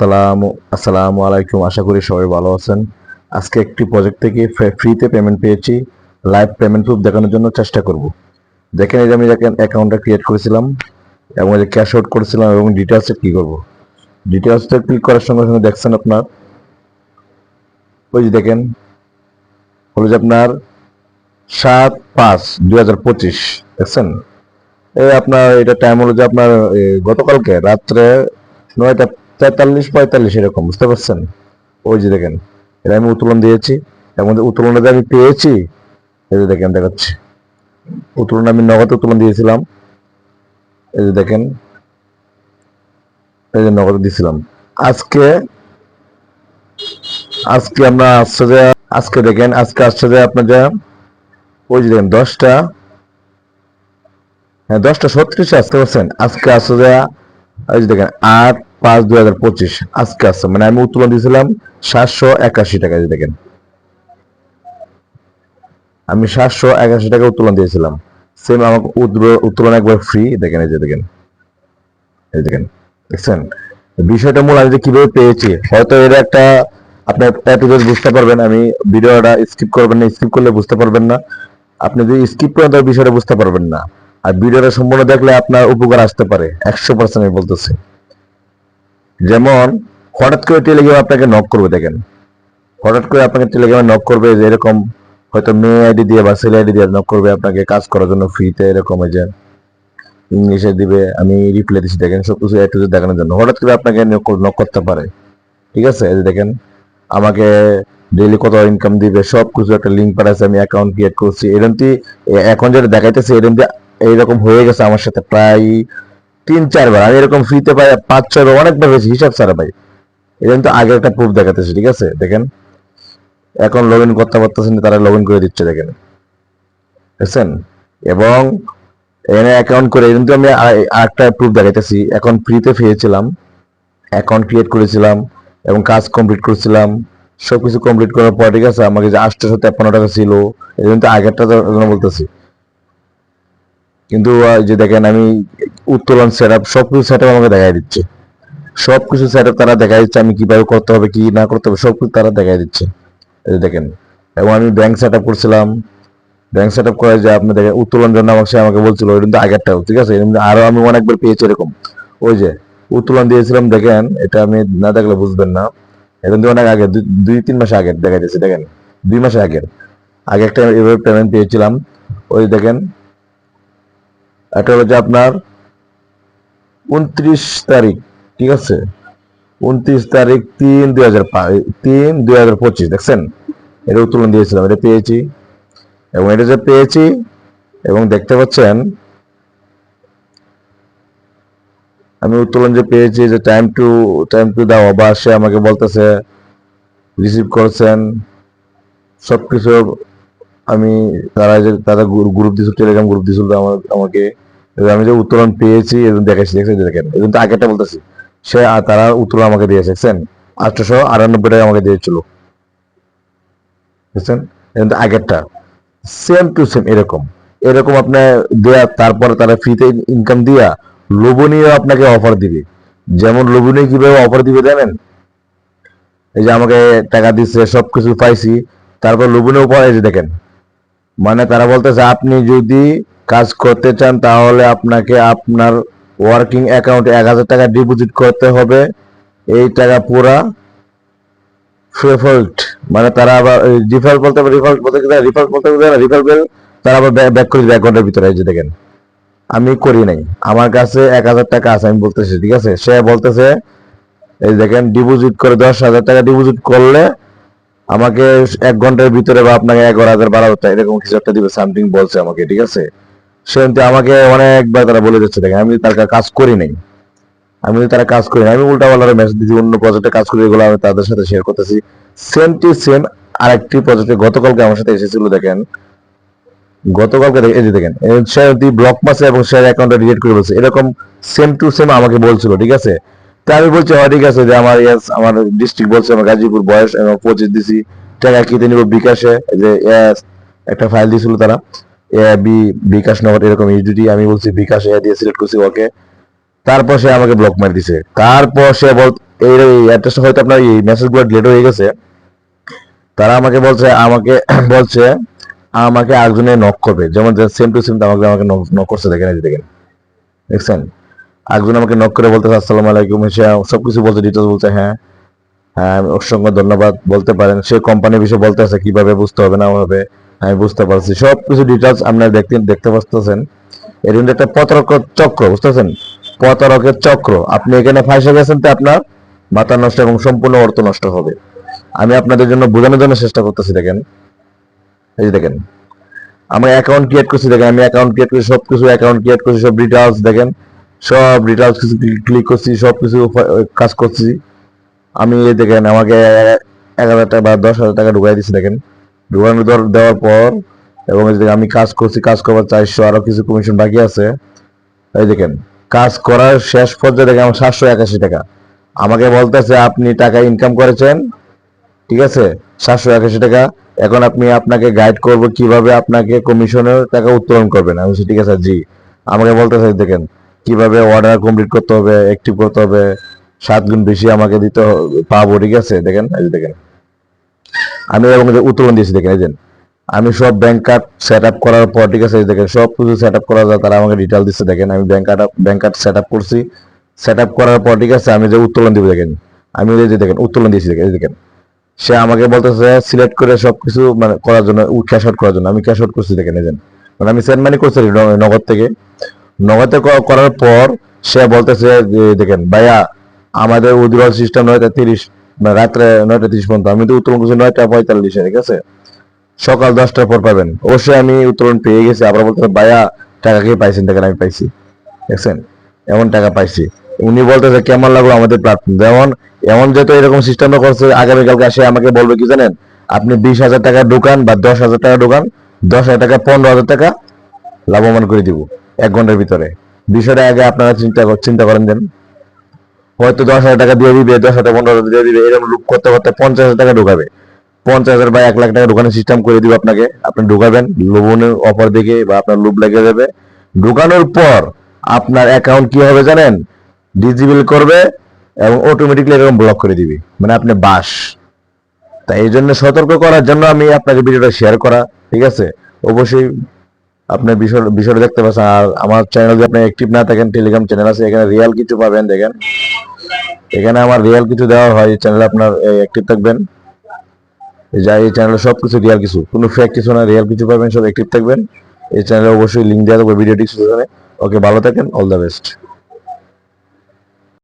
আসসালামু আসসালামু আলাইকুম। আশা করি সবাই ভালো আছেন। আজকে একটি প্রজেক্ট থেকে ফ্রিতে পেমেন্ট পেয়েছি। লাইভ পেমেন্ট প্রুফ দেখানোর জন্য চেষ্টা করব। দেখেন এই যে আমি অ্যাকাউন্টটা ক্রিয়েট করেছিলাম এবং যে ক্যাশ আউট করেছিলাম এবং ডিটেলসে কি করব। ডিটেলসটা ক্লিক করার সঙ্গে সঙ্গে দেখছেন আপনার, ওই যে দেখেন, হলো যে আপনার সাত পাঁচ দুই হাজার পঁচিশ, দেখছেন? এই আপনার এটা টাইম হলো যে আপনার গতকালকে রাত্রে নয়টা তেতাল্লিশ, পঁয়তাল্লিশ এরকম, বুঝতে পারছেন? ওই যে দেখেন এটা আমি উত্তোলন দিয়েছি, এর মধ্যে উত্তোলনটা আমি পেয়েছি, এই যে দেখেন, দেখাচ্ছি। উত্তোলন আমি নগদ উত্তোলন দিয়েছিলাম, এই যে দেখেন, এই যে নগদ দিয়েছিলাম আজকে আজকে আমরা আসছে যে, আজকে দেখেন, আজকে আসছে যে আপনার যে, ওই যে দেখেন, দশটা হ্যাঁ দশটা ছত্রিশে আসতে পারছেন আজকে আসছে যে, এই যে দেখেন, আট পাঁচ দুই হাজার পঁচিশ। আজকে আসছে মানে আমি উত্তোলন দিয়েছিলাম সাতশো একাশি টাকা দেখেন। আমি সাতশো একাশি টাকা উত্তোলন দিয়েছিলাম। সেম আমাকে উত্তোলন- একবার ফ্রি দেখেন, এই যে দেখেন। এই দেখেন, দেখছেন? বিষয়টা মূল আমি যে কীভাবে পেয়েছি, হয়তো এর একটা আপনার এপিসোড বুঝতে পারবেন। আমি ভিডিওটা স্কিপ করবেন না স্কিপ করলে বুঝতে পারবেন না। আপনি যদি স্কিপ করেন, তাহলে বিষয়টা বুঝতে পারবেন না। আর ভিডিওটা সম্পূর্ণ দেখলে আপনার উপকার আসতে পারে। একশো পার্সেন্ট আমি বলতেছি। যেমন, হঠাৎ করে টেলিগ্রাম আপনাকে নক করবে, দেখেন। হঠাৎ করে আপনাকে টেলিগ্রামে নক করবে যে এরকম হয়তো মেয়ে আইডি দিয়ে বা ছেলে আইডি দিয়ে নক করবে, আপনাকে কাজ করার জন্য ফ্রিতে এরকম যে ইংলিশে দিবে, আমি রিপ্লাই দিচ্ছি দেখেন, সবকিছু একটু দেখানোর জন্য। হঠাৎ করে আপনাকে নক করতে পারে। ঠিক আছে? এই যে দেখেন, আমাকে ডেইলি কত ইনকাম দিবে সব কিছু একটা লিঙ্ক পাঠাচ্ছে আমি অ্যাকাউন্ট ক্রিয়েট করছি। এরকম এখন যেটা দেখাইতেছে, এরকম এইরকম হয়ে গেছে আমার সাথে? প্রায় তিন, চারবার। আমি এরকম ফ্রিতে পাই পাঁচ, ছয়বার, অনেকবার হয়েছে, হিসাব ছাড়া ভাই। এরকম তো আগে একটা প্রুফ দেখাতেছে, ঠিক আছে? দেখেন। এখন লগ ইন করতে পারতেছেন তারা লগ ইন করে দিচ্ছে, দেখেন। বুঝছেন এবং এখানে অ্যাকাউন্ট করে কিন্তু আমি আর- আরেকটা প্রুফ দেখাইতেছি। এখন ফ্রিতে পেয়েছিলাম অ্যাকাউন্ট ক্রিয়েট করেছিলাম, এবং কাজ কমপ্লিট করেছিলাম। সবকিছু কমপ্লিট করার পর, ঠিক আছে, আমাকে যে আটশো তেপ্পান্ন টাকা ছিল, এই জন্য তো আগেরটা বলতেছি। কিন্তু যে দেখেন আমি উত্তোলন সেট আপ সবকিছু সেট আপ আমাকে দেখাই দিচ্ছে। সবকিছু সেট আপ তারা দেখাই দিচ্ছে, আমি কীভাবে করতে হবে, কি না করতে হবে, সবকিছু তারা দেখাই দিচ্ছে। এই দেখেন, এবং আমি ব্যাংক সেট আপ করছিলাম। ব্যাংক সেট আপ করে যে আপনি দেখেন, উত্তোলন জন্য আমাকে আমাকে বলছিল, ওই কিন্তু আগেরটাও, ঠিক আছে? আরও আমি অনেকবার পেয়েছি এরকম। ওই যে, উত্তোলন দিয়েছিলাম, দেখেন, এটা আমি না দেখলে বুঝবেন না। এটা কিন্তু অনেক আগে দুই- দুই, তিন মাস আগের, দেখা যাচ্ছে, দেখেন, দুই মাস আগের। আগে একটা এভাবে পেমেন্ট পেয়েছিলাম। ওই দেখেন এটা হলো যে আপনার উনত্রিশ তারিখ, ঠিক আছে? উনত্রিশ তারিখ তিন দুই হাজার তিন দুই হাজার পঁচিশ, দেখছেন? এটা উত্তোলন দিয়েছিলাম, এটা পেয়েছি। এবং এটা যে পেয়েছি, এবং দেখতে পাচ্ছেন, আমি উত্তোলন যে পেয়েছি, যে টাইম টু টাইম টু দাও বা সে আমাকে বলতেছে রিসিভ করছেন, সবকিছু আমি, তারা যে, তারা গ্রুপ দিয়েছিল টেলিগ্রাম গ্রুপ দিয়েছিল আমাকে আমি যে উত্তোলন পেয়েছি এবং দেখাচ্ছি দেখছেন দেখেন এবং তো আগেরটা বলতেছি, সে তারা উত্তোলন আমাকে দিয়েছে, দেখছেন? আটশোশো আটানব্বই টাকা আমাকে দিয়েছিল। বুঝছেন কিন্তু আগেরটা। সেম টু সেম এরকম। এরকম আপনার দেয়া, তারপরে তারা ফ্রিতে ইনকাম দিয়া লোভনীয় আপনাকে অফার দিবে। যেমন লোভনীয় কীভাবে অফার দিবে জানেন? এই যে আমাকে টাকা দিচ্ছে, সবকিছু পাইছি, তারপর লোভনীয় উপহার, এই যে দেখেন। মানে তারা বলতেছে, আপনি যদি কাজ করতে চান, তাহলে আপনাকে আপনার ওয়ার্কিং অ্যাকাউন্টে এক হাজার টাকা ডিপোজিট করতে হবে। এই টাকা পুরা ফেফল্ট মানে তারা আবার ডিফল্ট বলতে রিফল্ট বলতে রিফল্ট বলতে রিফল্ট বিল তারা আবার ব্যাক করে দিবে এক ঘণ্টার ভিতরে, এই যে দেখেন। আমি করি নাই। আমার কাছে এক হাজার টাকা আছে, আমি বলতেছি, ঠিক আছে? সে বলতেছে, এই দেখেন ডিপোজিট করে দশ হাজার টাকা ডিপোজিট করলে আমাকে এক ঘণ্টার ভিতরে বা আপনাকে এগারো হাজার, বারো হাজার এরকম কিছু একটা দিবে সামথিং বলছে আমাকে, ঠিক আছে? সে কিন্তু আমাকে অনেকবার তারা বলে যাচ্ছে দেখেন, আমি তার কাজ করি নাই। আমি তারা কাজ করি আমি উল্টা পাল্টা মেসেজ দিচ্ছি অন্য প্রজেক্টে কাজ করি এগুলো আমি তাদের সাথে শেয়ার করতেছি। সেম টু সেম আরেকটি প্রজেক্টে গতকালকে আমার সাথে এসেছিল, দেখেন। গতকালকে এই যে দেখেন সে ব্লক মাসে এবং শেয়ার অ্যাকাউন্টে ডিলিট করে বলছে এরকম সেম টু সেম আমাকে বলছিল, ঠিক আছে? তা আমি বলছি হ্যাঁ ঠিক আছে, যে আমার ইয়াস, আমার ডিস্ট্রিক্ট বলছে, আমার গাজীপুর বয়স এবং পঁচিশ দিছি, টাকা কেটে নিব বিকাশে? যে একটা ফাইল দিয়েছিল তারা। এ বিকাশ নগর এরকম ইউডিটি আমি বলছি বিকাশ এ দিয়ে সিলেক্ট করছি ওকে তারপর সে আমাকে ব্লক মারি দিছে। তারপর সে বল এই অ্যাড্রেসটা হয়তো আপনার এই মেসেজগুলো ডিলেট হয়ে গেছে। তারা আমাকে বলছে আমাকে বলছে, আমাকে একজনে নক করবে। যেমন সেম টু সেম আমাকে আমাকে নক করছে, দেখেন এই দেখেন। দেখছেন? একজন আমাকে নক করে বলতেছে, আসসালামু আলাইকুম। সে সবকিছু বলছে ডিটেলস বলছে হ্যাঁ হ্যাঁ অসংখ্য ধন্যবাদ। বলতে পারেন। সে কোম্পানির বিষয়ে বলতে আছে কীভাবে বুঝতে হবে না হবে? আমি বুঝতে পারছি। সব কিছু ডিটেলস আপনারা দেখতে দেখতে পাচ্ছেন এর কিন্তু একটা প্রতারক চক্র, বুঝতেছেন? প্রতারকের চক্র। আপনি এখানে ফাঁসে গেছেন তো আপনার মাথা নষ্ট এবং সম্পূর্ণ অর্থ নষ্ট হবে। আমি আপনাদের জন্য বোঝানোর জন্য চেষ্টা করতেছি, দেখেন। এই যে দেখেন। আমি অ্যাকাউন্ট ক্রিয়েট করছি, দেখেন। আমি অ্যাকাউন্ট ক্রিয়েট করছি সব কিছু অ্যাকাউন্ট ক্রিয়েট করছি, সব ডিটেলস দেখেন। সব ডিটেলস কিছু ক্লিক করছি সব কিছু কাজ করছি। আমি দেখেন, আমাকে এক হাজার টাকা বা দশ হাজার টাকা ঢুকাই দিচ্ছি দেখেন। ঢুকানো দেওয়ার- পর এবং আমি কাজ করছি, কাজ করবার চারশো আরও কিছু কমিশন বাকি আছে। এই দেখেন, কাজ করার শেষ পর্যায়ে দেখেন আমার সাতশো একাশি টাকা। আমাকে বলতেছে, আপনি টাকা ইনকাম করেছেন? ঠিক আছে, সাতশো একাশি টাকা। এখন আপনি আপনাকে গাইড করব কীভাবে আপনাকে কমিশনের টাকা উত্তোলন করবেন। আমি ঠিক আছে, জি। আমাকে বলতেছে, দেখেন, কীভাবে অর্ডার কমপ্লিট করতে হবে অ্যাক্টিভ করতে হবে, সাত গুণ বেশি আমাকে দিতে পাবো। ঠিক আছে, দেখেন দেখেন। আমি যে উত্তোলন দিয়েছি, দেখেন, এই আমি সব ব্যাংক কার্ড সেট আপ করার পর, ঠিক আছে দেখেন সব কিছু সেট আপ করা যায়, তারা আমাকে ডিটেল দিচ্ছে, দেখেন, আমি bank card bank card set up করছি। সেট আপ করার পর, ঠিক আছে, আমি যে উত্তোলন দিব, দেখেন, আমি যে দেখেন, উত্তোলন দিয়েছি, দেখেন, এই দেখেন, সে আমাকে বলতেছে সিলেক্ট করে সবকিছু মানে করার জন্য ক্যাশ আউট করার জন্য, আমি ক্যাশ আউট করছি, দেখেন, এই মানে আমি সেন্ড মানি করছি নগদ থেকে। নগদে করার পর, সে বলতেছে দেখেন, ভাইয়া, আমাদের উইথড্রল সিস্টেম নয়টা তিরিশ মানে রাত্রে নয়টা তিরিশ পর্যন্ত। আমি তো উত্তোলন করছি নয়টা পঁয়তাল্লিশে, ঠিক আছে? সকাল দশটার পর পাবেন। অবশ্যই আমি উত্তোলন পেয়ে গেছি। আবার বলতে ভাইয়া, টাকা কে পাইছেন? দেখেন, আমি পাইছি। দেখছেন? এমন টাকা পাইছি। উনি বলতেছে, কেমন লাগল আমাদের প্ল্যাটফর্ম যেমন, এমন যেহেতু এরকম সিস্টেম করছে, আগামীকালকে এসে আমাকে বলবে, কি জানেন? আপনি বিশ হাজার টাকা ঢোকান বা দশ হাজার টাকা ঢোকান দশ হাজার টাকা, পনেরো হাজার টাকা লাভবান করে দিব, এক ঘণ্টার ভিতরে। বিষয়টা আগে আপনারা চিন্তা চিন্তা করেন দেন। হয়তো দশ হাজার টাকা দিয়ে দিবে, দশ হাজার, পনেরো হাজার দিয়ে দিবে, এরকম লুপ করতে করতে পঞ্চাশ হাজার টাকা ঢোকাবে। পঞ্চাশ হাজার বা এক লাখ টাকা ঢোকানোর সিস্টেম করে দিব আপনাকে। আপনি ঢোকাবেন লোভনের অফার দেখে বা আপনার লোভ লেগে যাবে। ঢোকানোর পর আপনার অ্যাকাউন্ট কি হবে জানেন? ডিজিবল করবে এবং অটোমেটিকলি এরকম ব্লক করে দিবে। মানে আপনি বাস। তাই এই জন্য সতর্ক করার জন্য আমি আপনাকে ভিডিওটা শেয়ার করা, ঠিক আছে? অবশ্যই আপনি বিষয় বিষয়টা দেখতে পাচ্ছেন। আর আমার চ্যানেল যদি আপনি অ্যাক্টিভ না থাকেন টেলিগ্রাম চ্যানেল আছে, এখানে রিয়েল কিছু পাবেন, দেখেন। এখানে আমার রিয়াল কিছু দেওয়া হয় চ্যানেল আপনার অ্যাক্টিভ থাকবেন। যা, এই চ্যানেলে সব কিছু রিয়াল কিছু। কোনো ফেক কিছু না রিয়াল কিছু পাবেন, সব অ্যাক্টিভ থাকবেন। এই চ্যানেলে অবশ্যই লিঙ্ক দেওয়া থাকবে ভিডিও ডিসক্রিপশনে ওকে ভালো থাকেন অল দ্য বেস্ট